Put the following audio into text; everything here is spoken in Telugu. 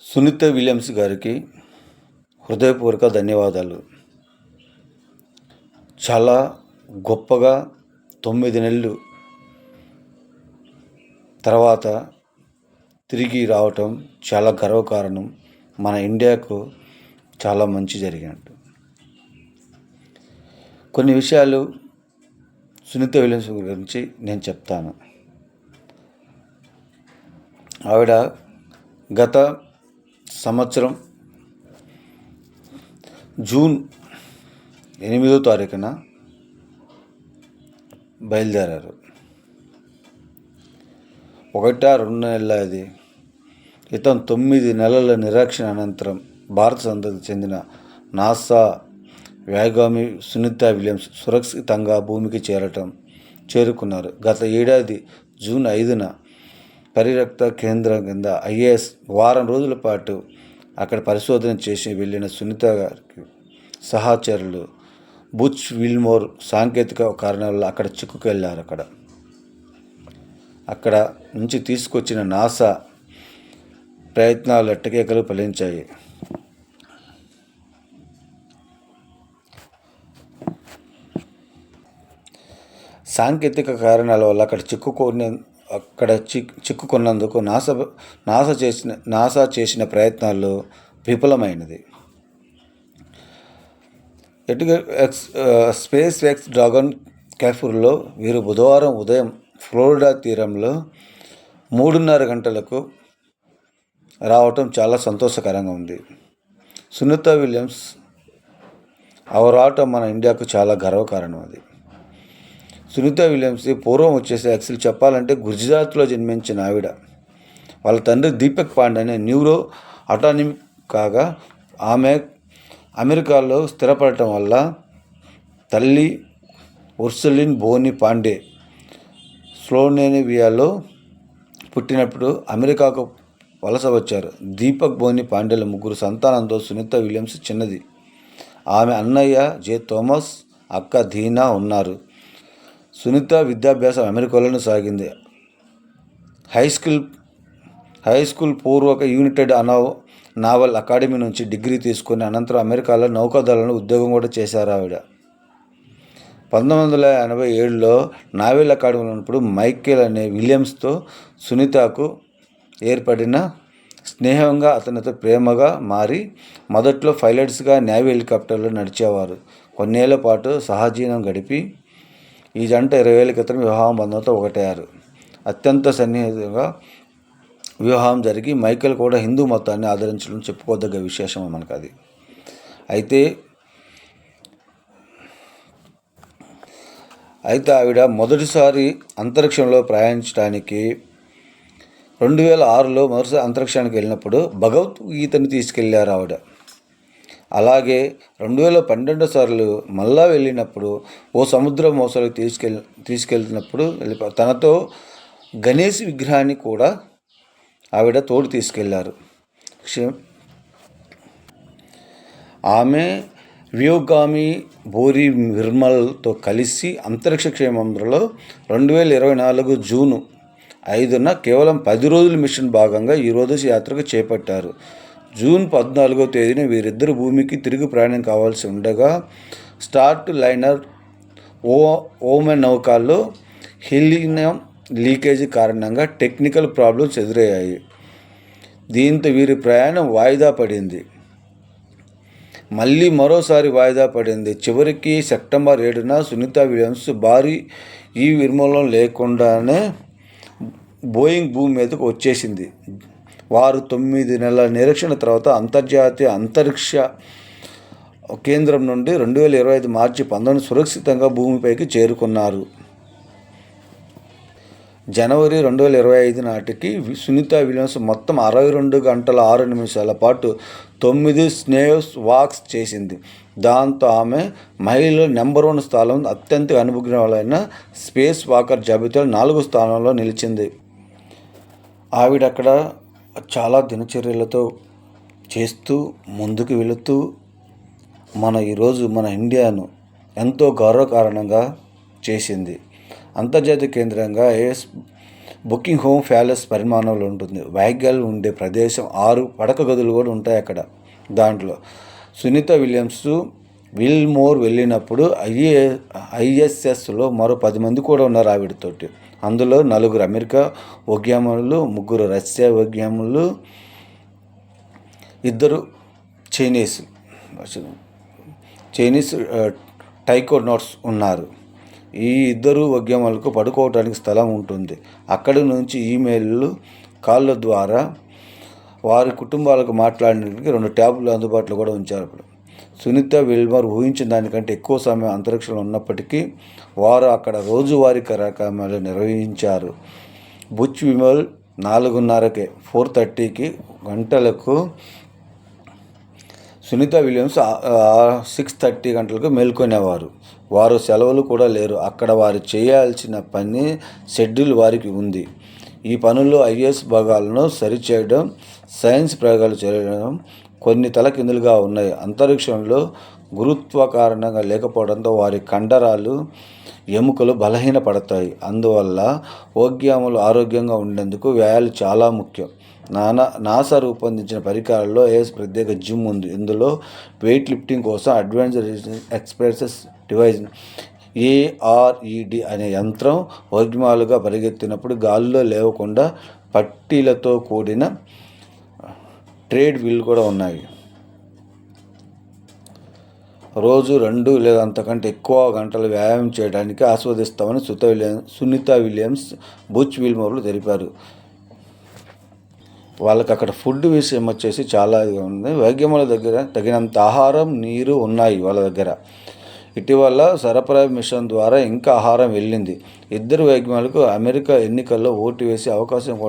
సునీత విలియమ్స్ గారికి హృదయపూర్వక ధన్యవాదాలు. చాలా గొప్పగా తొమ్మిది నెలలు తర్వాత తిరిగి రావటం చాలా గర్వకారణం. మన ఇండియాకు చాలా మంచి జరిగినట్టు. కొన్ని విషయాలు సునీత విలియమ్స్ గురించి నేను చెప్తాను. ఆవిడ గత సంవత్సరం జూన్ ఎనిమిదో తారీఖున బయలుదేరారు. ఒకటా రెండు నెలల అది ఇతను తొమ్మిది నెలల నిరీక్షణ అనంతరం భారత సంతతికి చెందిన నాసా వ్యాగామి సునీత విలియమ్స్ సురక్షితంగా భూమికి చేరటం చేరుకున్నారు. గత ఏడాది జూన్ ఐదున పరిరక్త కేంద్రం కింద ఐఏఎస్ వారం రోజుల పాటు అక్కడ పరిశోధన చేసి వెళ్ళిన సునీత గారికి సహచరులు బుచ్ విల్మోర్ సాంకేతిక కారణాల వల్ల అక్కడ చిక్కుకెళ్ళారు అక్కడ. అక్కడ నుంచి తీసుకొచ్చిన నాసా ప్రయత్నాలు ఎట్టకేకలు ఫలించాయి. సాంకేతిక కారణాల వల్ల అక్కడ చిక్కుకొని అక్కడ చిక్ చిక్కుకున్నందుకు నాసా నాసా చేసిన నాసా చేసిన ప్రయత్నాలు విఫలమైనది. ఎటుగా ఎక్స్ స్పేస్ ఎక్స్ డ్రాగన్ క్యాఫూర్లో వీరు బుధవారం ఉదయం ఫ్లోరిడా తీరంలో మూడున్నర గంటలకు రావటం చాలా సంతోషకరంగా ఉంది. సునీత విలియమ్స్ అవరావటం మన ఇండియాకు చాలా గర్వకారణం అది. సునీత విలియమ్స్ పూర్వం వచ్చేసి యాక్చువల్ చెప్పాలంటే గుజరాత్లో జన్మించిన ఆవిడ. వాళ్ళ తండ్రి దీపక్ పాండే అనే న్యూరో అటానిమిక్ కాగా ఆమె అమెరికాలో స్థిరపడటం వల్ల తల్లి ఉర్సలిన్ బోని పాండే స్లోనేనివియాలో పుట్టినప్పుడు అమెరికాకు వలస వచ్చారు. దీపక్ బోని పాండేల ముగ్గురు సంతానంతో సునీత విలియమ్స్ చిన్నది. ఆమె అన్నయ్య జే. థోమస్ అక్క దీనా ఉన్నారు. సునీత విద్యాభ్యాసం అమెరికాలోనే సాగింది. హై స్కూల్ హై స్కూల్ పూర్వక యునైటెడ్ అనో నావల్ అకాడమీ నుంచి డిగ్రీ తీసుకుని అనంతరం అమెరికాలో నౌకాదళంలో ఉద్యోగం కూడా చేశారు ఆవిడ. పంతొమ్మిది వందల ఎనభై ఏడులో నావెల్ అకాడమీలో ఉన్నప్పుడు మైకేల్ అనే విలియమ్స్తో సునీతకు ఏర్పడిన స్నేహంగా అతనితో ప్రేమగా మారి మొదట్లో పైలట్స్గా నేవీ హెలికాప్టర్లో నడిచేవారు. కొన్నేళ్ళ పాటు సహజీవనం గడిపి ఈ జంట ఇరవై ఏళ్ళ క్రితం వివాహం బంధంతో ఒకటయ్యారు. అత్యంత సన్నిహితంగా వివాహం జరిగి మైకేల్ కూడా హిందూ మతాన్ని ఆదరించడం చెప్పుకోదగ్గ విశేషం మనకు అది అయితే అయితే ఆవిడ మొదటిసారి అంతరిక్షంలో ప్రయాణించడానికి రెండు వేల ఆరులో మొదటిసారి అంతరిక్షానికి వెళ్ళినప్పుడు భగవద్గీతని తీసుకెళ్ళారు ఆవిడ. అలాగే రెండు వేల పన్నెండు సార్లు మళ్ళా వెళ్ళినప్పుడు ఓ సముద్ర మోసలకు తీసుకెళ్ తీసుకెళ్తున్నప్పుడు వెళ్ళిపో తనతో గణేష్ విగ్రహాన్ని కూడా ఆవిడ తోడు తీసుకెళ్ళారు. క్షే- ఆమె వ్యోగామి బోరి నిర్మల్తో కలిసి అంతరిక్ష క్షేమంలో రెండు వేల ఇరవై నాలుగు జూను ఐదున కేవలం పది రోజుల మిషన్ భాగంగా ఈరోజు యాత్రకు చేపట్టారు. జూన్ పద్నాలుగో తేదీన వీరిద్దరు భూమికి తిరిగి ప్రయాణం కావాల్సి ఉండగా స్టార్ట్ లైనర్ ఓ ఓమెన్ నౌకాల్లో హెలినియం లీకేజీ కారణంగా టెక్నికల్ ప్రాబ్లమ్స్ ఎదురయ్యాయి. దీంతో వీరి ప్రయాణం వాయిదా పడింది. మళ్ళీ మరోసారి వాయిదా పడింది. చివరికి సెప్టెంబర్ ఏడున సునీత విలియమ్స్ భారీ ఈ విర్మూలం లేకుండానే బోయింగ్ భూమి మీదకు వచ్చేసింది. వారు తొమ్మిది నెలల నిరీక్షణ తర్వాత అంతర్జాతీయ అంతరిక్ష కేంద్రం నుండి రెండు వేల ఇరవై ఐదు మార్చి పంతొమ్మిది సురక్షితంగా భూమిపైకి చేరుకున్నారు. జనవరి రెండు వేల ఇరవై ఐదు నాటికి వి- సునీత విలియమ్స్ మొత్తం అరవై రెండు గంటల ఆరు నిమిషాల పాటు తొమ్మిది స్నేహస్ వాక్స్ చేసింది. దాంతో ఆమె మహిళల నెంబర్ వన్ స్థానం అత్యంత అనుభవైన స్పేస్ వాకర్ జాబితాలో నాలుగో స్థానంలో నిలిచింది. ఆవిడ అక్కడ చాలా దినచర్యలతో చేస్తూ ముందుకు వెళుతూ మన ఈరోజు మన ఇండియాను ఎంతో గౌరవకారణంగా చేసింది. అంతర్జాతీయ కేంద్రంగా ఏఎస్ బుకింగ్ హోమ్ ప్యాలెస్ పరిమాణంలో ఉంటుంది. వైగ్యాలు ఉండే ప్రదేశం ఆరు పడక గదులు కూడా ఉంటాయి అక్కడ దాంట్లో. సునీత విలియమ్స్ విల్మోర్ వెళ్ళినప్పుడు ఐఏ ఐఎస్ఎస్లో మరో పది మంది కూడా ఉన్నారు ఆవిడతోటి. అందులో నలుగురు అమెరికా వైజ్ఞానికులు ముగ్గురు రష్యా వైజ్ఞానికులు ఇద్దరు చైనీస్ చైనీస్ టైకోనోట్స్ ఉన్నారు. ఈ ఇద్దరు ఉద్యమాలకు పడుకోవడానికి స్థలం ఉంటుంది. అక్కడి నుంచి ఈమెయిల్లు కాళ్ళ ద్వారా వారి కుటుంబాలకు మాట్లాడడానికి రెండు ట్యాబ్లు అందుబాటులో కూడా ఉంచారు అప్పుడు. సునీత విల్మర్ ఊహించిన దానికంటే ఎక్కువ సమయం అంతరిక్షంలో ఉన్నప్పటికీ వారు అక్కడ రోజువారీ కార్యక్రమాలు నిర్వహించారు. బుచ్ విమల్ నాలుగున్నరకే ఫోర్ థర్టీకి గంటలకు సునీత విలియమ్స్ సిక్స్ థర్టీ గంటలకు మేల్కొనేవారు. వారు సెలవులు కూడా లేరు. అక్కడ వారు చేయాల్సిన పని షెడ్యూల్ వారికి ఉంది. ఈ పనుల్లో ఐఏఎస్ భాగాలను సరిచేయడం సైన్స్ ప్రయోగాలు చేయడం కొన్ని తలకిందులుగా ఉన్నాయి. అంతరిక్షంలో గురుత్వ కారణంగా లేకపోవడంతో వారి కండరాలు ఎముకలు బలహీనపడతాయి. అందువల్ల ఓగ్యాములు ఆరోగ్యంగా ఉండేందుకు వ్యాయాలు చాలా ముఖ్యం. నానా నాసా రూపొందించిన పరికరాల్లో ఏఎస్ ప్రత్యేక జిమ్ ఉంది. ఇందులో వెయిట్ లిఫ్టింగ్ కోసం అడ్వాన్స్డ్ ఎక్స్ప్రెసెస్ డివైజ్ ఏఆర్ఈడి అనే యంత్రం వర్గమాలుగా పరిగెత్తినప్పుడు గాలిలో లేవకుండా పట్టీలతో కూడిన ట్రేడ్ వీల్ కూడా ఉన్నాయి. రోజు రెండు లేదా అంతకంటే ఎక్కువ గంటలు వ్యాయామం చేయడానికి ఆస్వాదిస్తామని సుత విలియమ్స్ సునీత విలియమ్స్ బుచ్ విల్మోర్లు తెలిపారు. వాళ్ళకి అక్కడ ఫుడ్ విషయం వచ్చేసి చాలా ఉంది. వైద్యముల దగ్గర తగినంత ఆహారం నీరు ఉన్నాయి వాళ్ళ దగ్గర. ఇటీవల సరఫరా మిషన్ ద్వారా ఇంకా ఆహారం వెళ్ళింది. ఇద్దరు వైద్యులకు అమెరికా ఎన్నికల్లో ఓటు వేసే అవకాశం కూడా